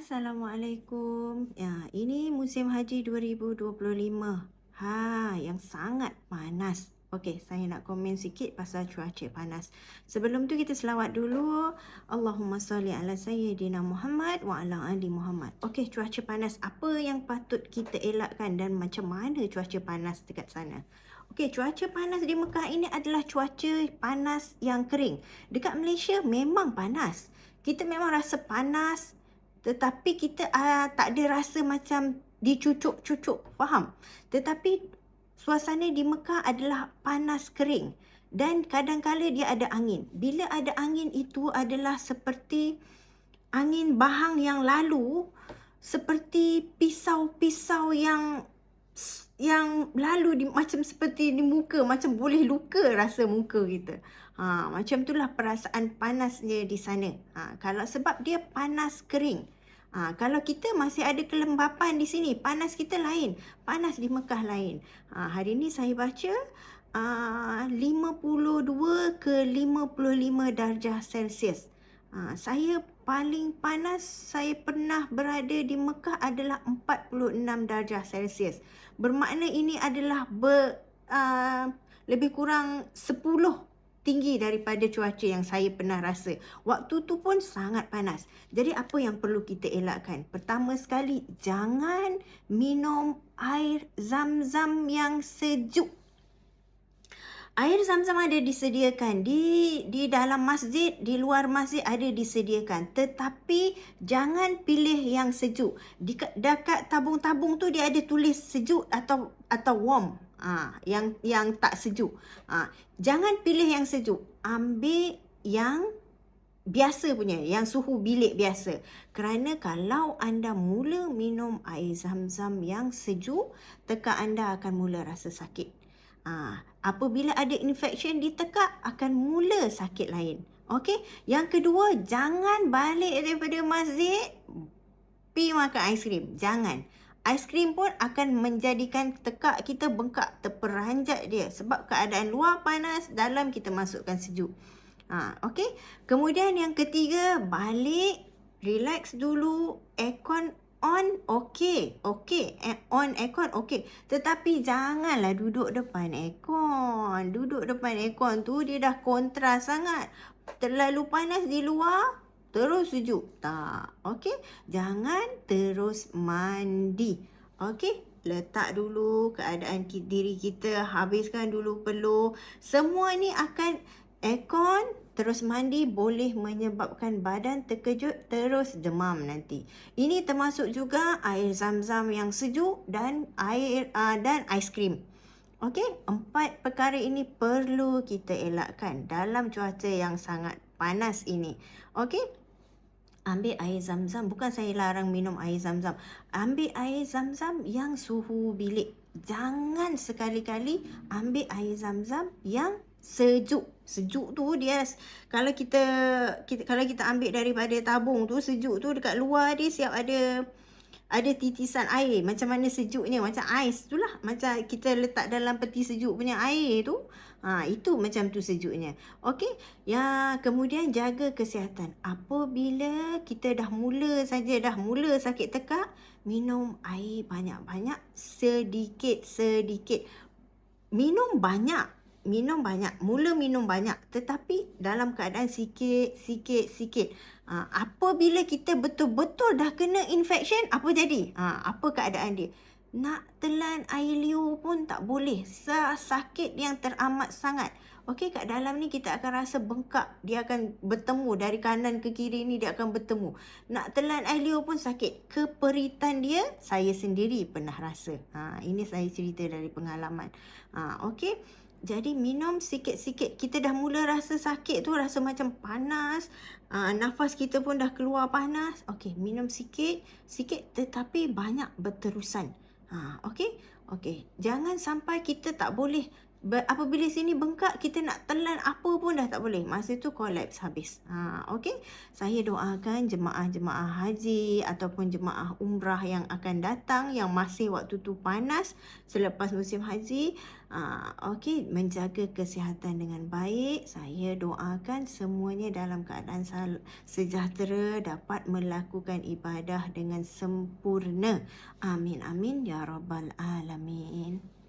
Assalamualaikum. Ya, ini musim haji 2025. Ha, yang sangat panas. Okey, saya nak komen sikit pasal cuaca panas. Sebelum tu kita selawat dulu. Allahumma salli ala sayyidina Muhammad wa ala ali Muhammad. Okey, cuaca panas. Apa yang patut kita elakkan dan macam mana cuaca panas dekat sana? Okey, cuaca panas di Mekah ini adalah cuaca panas yang kering. Dekat Malaysia memang panas. Kita memang rasa panas, tetapi kita uh, tak ada rasa macam dicucuk-cucuk, faham? Tetapi suasana di Mekah adalah panas kering dan kadang-kala dia ada angin. Bila ada angin itu adalah seperti angin bahang yang lalu seperti pisau-pisau yang yang lalu di, macam seperti di muka macam boleh luka rasa muka kita. Ha, macam itulah perasaan panasnya di sana. Ha, kalau sebab dia panas kering. Ha, kalau kita masih ada kelembapan di sini, panas kita lain. Panas di Mekah lain. Ha, hari ini saya baca uh, 52 ke 55 darjah Celsius. Ha, saya paling panas saya pernah berada di Mekah adalah 46 darjah Celsius. Bermakna ini adalah ber, uh, lebih kurang 10 tinggi daripada cuaca yang saya pernah rasa. Waktu tu pun sangat panas. Jadi apa yang perlu kita elakkan? Pertama sekali, jangan minum air zam-zam yang sejuk. Air zam-zam ada disediakan di di dalam masjid, di luar masjid ada disediakan. Tetapi jangan pilih yang sejuk. Di dekat tabung-tabung tu dia ada tulis sejuk atau atau warm. Ah, ha, yang yang tak sejuk. Ha, jangan pilih yang sejuk. Ambil yang biasa punya, yang suhu bilik biasa. Kerana kalau anda mula minum air zam-zam yang sejuk, tekak anda akan mula rasa sakit. Ha, apabila ada infection di tekak akan mula sakit lain. Okey. Yang kedua, jangan balik daripada masjid pi makan aiskrim. Jangan. Aiskrim pun akan menjadikan tekak kita bengkak, terperanjat dia sebab keadaan luar panas, dalam kita masukkan sejuk. Ha, okey. Kemudian yang ketiga, balik relax dulu, aircon on okey okey on aircon okey tetapi janganlah duduk depan aircon. Duduk depan aircon tu dia dah kontra sangat. Terlalu panas di luar terus sejuk. Tak okey jangan terus mandi okey letak dulu keadaan diri kita habiskan dulu peluh. Semua ni akan aircon terus mandi boleh menyebabkan badan terkejut terus demam nanti. Ini termasuk juga air zam-zam yang sejuk dan air uh, dan aiskrim. Okey, empat perkara ini perlu kita elakkan dalam cuaca yang sangat panas ini. Okey? Ambil air zam-zam, bukan saya larang minum air zam-zam. Ambil air zam-zam yang suhu bilik. Jangan sekali-kali ambil air zam-zam yang sejuk. Sejuk tu dia kalau kita, kita kalau kita ambil daripada tabung tu sejuk tu dekat luar dia siap ada ada titisan air. Macam mana sejuknya? Macam ais tu lah. Macam kita letak dalam peti sejuk punya air tu. Ha itu macam tu sejuknya. Okey ya kemudian jaga kesihatan. Apabila kita dah mula saja dah mula sakit tekak minum air banyak-banyak sedikit sedikit minum banyak minum banyak, mula minum banyak tetapi dalam keadaan sikit, sikit, sikit. Ha, apabila kita betul-betul dah kena infection, apa jadi? Ha, apa keadaan dia? Nak telan air liur pun tak boleh. Sakit yang teramat sangat. Okey, kat dalam ni kita akan rasa bengkak. Dia akan bertemu dari kanan ke kiri ni dia akan bertemu. Nak telan air liur pun sakit. Keperitan dia saya sendiri pernah rasa. Ha, ini saya cerita dari pengalaman. Ha, okey. Jadi minum sikit-sikit. Kita dah mula rasa sakit tu, rasa macam panas. Uh, nafas kita pun dah keluar panas. Okey, minum sikit, sikit tetapi banyak berterusan. Ha, okey. Okey. Jangan sampai kita tak boleh Apabila sini bengkak, kita nak telan apa pun dah tak boleh. Masa tu kolaps habis. Ha, okay. Saya doakan jemaah-jemaah haji ataupun jemaah umrah yang akan datang yang masih waktu tu panas selepas musim haji. Ha, okay. Menjaga kesihatan dengan baik. Saya doakan semuanya dalam keadaan sejahtera dapat melakukan ibadah dengan sempurna. Amin. Amin. Ya Rabbal Alamin.